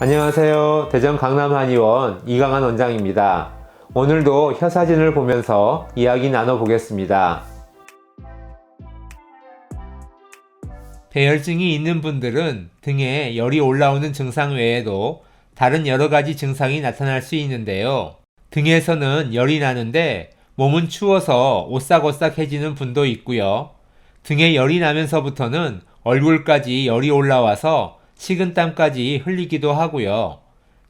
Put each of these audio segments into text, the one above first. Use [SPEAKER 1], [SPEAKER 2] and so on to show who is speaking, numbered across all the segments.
[SPEAKER 1] 안녕하세요. 대전 강남 한의원 이강한 원장입니다. 오늘도 혀 사진을 보면서 이야기 나눠보겠습니다. 배열증이 있는 분들은 등에 열이 올라오는 증상 외에도 다른 여러 가지 증상이 나타날 수 있는데요. 등에서는 열이 나는데 몸은 추워서 오싹오싹해지는 분도 있고요. 등에 열이 나면서부터는 얼굴까지 열이 올라와서 식은땀까지 흘리기도 하고요.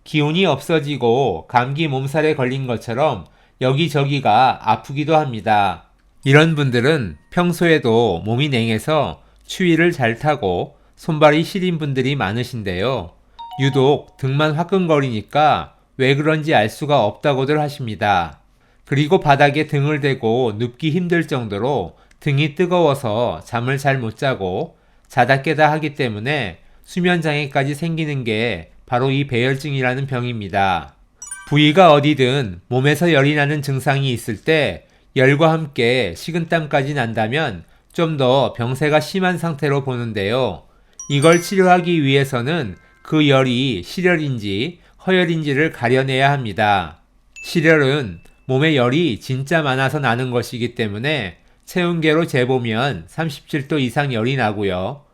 [SPEAKER 1] 기운이 없어지고 감기 몸살에 걸린 것처럼 여기저기가 아프기도 합니다. 이런 분들은 평소에도 몸이 냉해서 추위를 잘 타고 손발이 시린 분들이 많으신데요. 유독 등만 화끈거리니까 왜 그런지 알 수가 없다고들 하십니다. 그리고 바닥에 등을 대고 눕기 힘들 정도로 등이 뜨거워서 잠을 잘 못 자고 자다 깨다 하기 때문에 수면 장애까지 생기는 게 바로 이 배열증이라는 병입니다. 부위가 어디든 몸에서 열이 나는 증상이 있을 때 열과 함께 식은땀까지 난다면 좀 더 병세가 심한 상태로 보는데요. 이걸 치료하기 위해서는 그 열이 실열인지 허열인지를 가려내야 합니다. 실열은 몸에 열이 진짜 많아서 나는 것이기 때문에 체온계로 재보면 37도 이상 열이 나고요.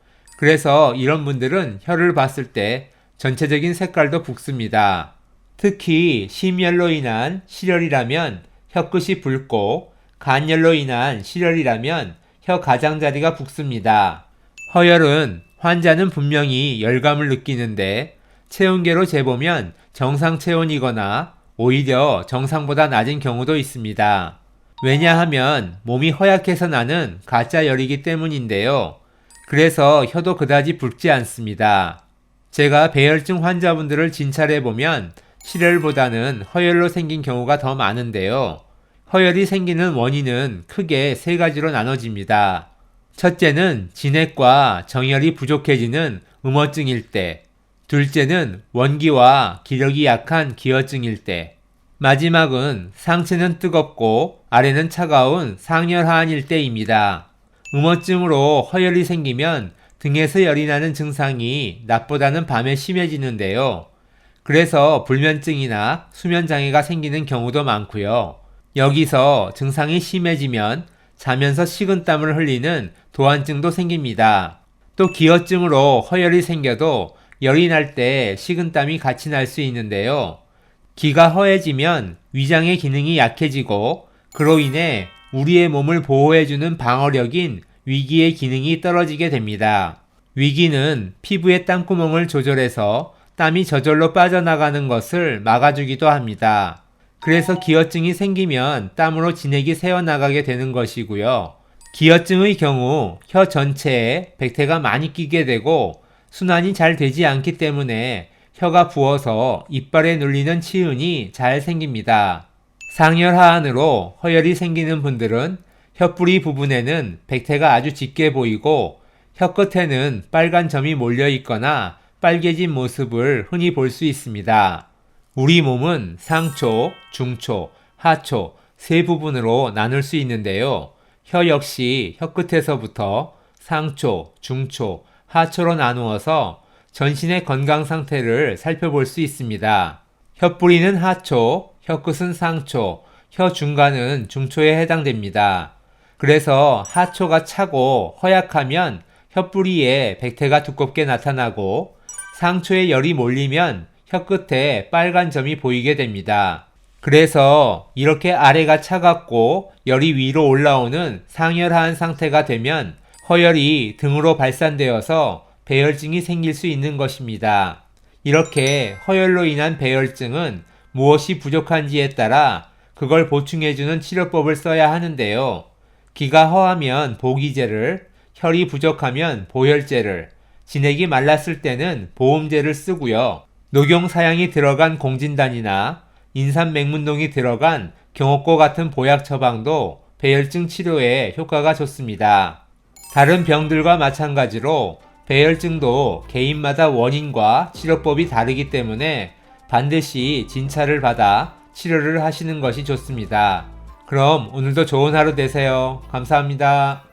[SPEAKER 1] 그래서 이런 분들은 혀를 봤을 때 전체적인 색깔도 붉습니다. 특히 심열로 인한 실열이라면 혀끝이 붉고 간열로 인한 실열이라면 혀 가장자리가 붉습니다. 허열은 환자는 분명히 열감을 느끼는데 체온계로 재보면 정상 체온이거나 오히려 정상보다 낮은 경우도 있습니다. 왜냐하면 몸이 허약해서 나는 가짜 열이기 때문인데요. 그래서 혀도 그다지 붉지 않습니다. 제가 배열증 환자분들을 진찰해 보면 실혈보다는 허열로 생긴 경우가 더 많은데요. 허열이 생기는 원인은 크게 세 가지로 나눠집니다. 첫째는 진액과 정열이 부족해지는 음어증일 때, 둘째는 원기와 기력이 약한 기어증일 때, 마지막은 상체는 뜨겁고 아래는 차가운 상열하한일 때입니다. 음어증으로 허열이 생기면 등에서 열이 나는 증상이 낮보다는 밤에 심해지는데요. 그래서 불면증이나 수면장애가 생기는 경우도 많고요. 여기서 증상이 심해지면 자면서 식은땀을 흘리는 도안증도 생깁니다. 또 기어증으로 허열이 생겨도 열이 날 때 식은땀이 같이 날 수 있는데요. 기가 허해지면 위장의 기능이 약해지고 그로 인해 우리의 몸을 보호해주는 방어력인 위기의 기능이 떨어지게 됩니다. 위기는 피부의 땀구멍을 조절해서 땀이 저절로 빠져나가는 것을 막아주기도 합니다. 그래서 기어증이 생기면 땀으로 진액이 새어나가게 되는 것이고요. 기어증의 경우 혀 전체에 백태가 많이 끼게 되고 순환이 잘 되지 않기 때문에 혀가 부어서 이빨에 눌리는 치은이 잘 생깁니다. 상열 하안으로 허열이 생기는 분들은 혀뿌리 부분에는 백태가 아주 짙게 보이고 혀끝에는 빨간 점이 몰려 있거나 빨개진 모습을 흔히 볼 수 있습니다. 우리 몸은 상초, 중초, 하초 세 부분으로 나눌 수 있는데요. 혀 역시 혀끝에서부터 상초, 중초, 하초로 나누어서 전신의 건강 상태를 살펴볼 수 있습니다. 혀뿌리는 하초, 혀 끝은 상초, 혀 중간은 중초에 해당됩니다. 그래서 하초가 차고 허약하면 혀뿌리에 백태가 두껍게 나타나고 상초에 열이 몰리면 혀 끝에 빨간 점이 보이게 됩니다. 그래서 이렇게 아래가 차갑고 열이 위로 올라오는 상열한 상태가 되면 허열이 등으로 발산되어서 배열증이 생길 수 있는 것입니다. 이렇게 허열로 인한 배열증은 무엇이 부족한지에 따라 그걸 보충해주는 치료법을 써야 하는데요. 기가 허하면 보기제를, 혈이 부족하면 보혈제를, 진액이 말랐을 때는 보험제를 쓰고요. 녹용사양이 들어간 공진단이나 인삼맹문동이 들어간 경옥고 같은 보약 처방도 배열증 치료에 효과가 좋습니다. 다른 병들과 마찬가지로 배열증도 개인마다 원인과 치료법이 다르기 때문에 반드시 진찰을 받아 치료를 하시는 것이 좋습니다. 그럼 오늘도 좋은 하루 되세요. 감사합니다.